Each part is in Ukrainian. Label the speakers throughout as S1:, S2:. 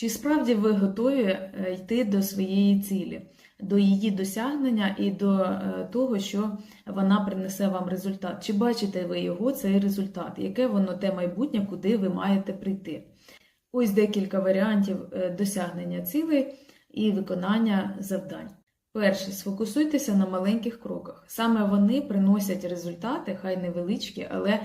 S1: Чи справді ви готові е, йти до своєї цілі, до її досягнення і до е, того, що вона принесе вам результат? Чи бачите ви його, цей результат? Яке воно те майбутнє, куди ви маєте прийти? Ось декілька варіантів е, досягнення цілей і виконання завдань. Перше, сфокусуйтеся на маленьких кроках. Саме вони приносять результати, хай невеличкі, але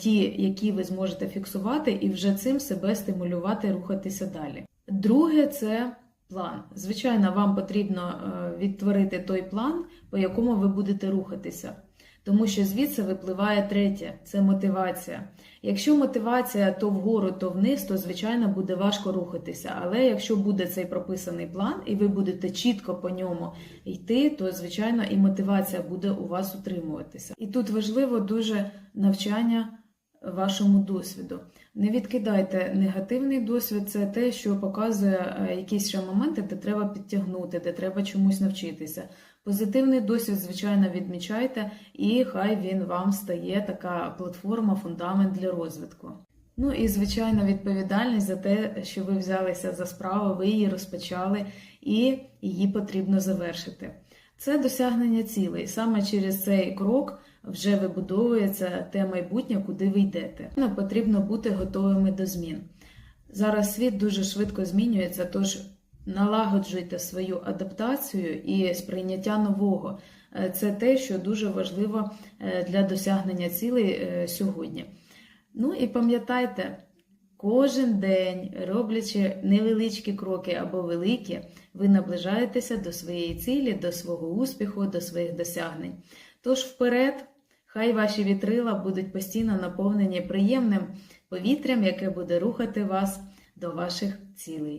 S1: ті, які ви зможете фіксувати, і вже цим себе стимулювати, рухатися далі. Друге, це план. Звичайно, вам потрібно е, відтворити той план, по якому ви будете рухатися. Тому що звідси випливає третє це мотивація. Якщо мотивація то вгору, то вниз, то звичайно буде важко рухатися. Але якщо буде цей прописаний план, і ви будете чітко по ньому йти, то звичайно і мотивація буде у вас утримуватися. І тут важливо дуже навчання вашому досвіду. Не відкидайте негативний досвід, це те, що показує е, якісь ще моменти, де треба підтягнути, де треба чомусь навчитися. Позитивний досвід, звичайно, відмічайте, і хай він вам стає така платформа, фундамент для розвитку. Ну і звичайно, відповідальність за те, що ви взялися за справу, ви її розпочали, і її потрібно завершити. Це досягнення цілей. Саме через цей крок вже вибудовується те майбутнє, куди ви йдете. Нам потрібно бути готовими до змін. Зараз світ дуже швидко змінюється, тож налагоджуйте свою адаптацію і сприйняття нового. Е, Це те, що дуже важливо е, для досягнення цілей е, сьогодні. Ну і пам'ятайте, кожен день, роблячи невеличкі кроки або великі, ви наближаєтеся до своєї цілі, до свого успіху, до своїх досягнень. Тож вперед, хай ваші вітрила будуть постійно наповнені приємним повітрям, яке буде рухати вас до ваших цілей.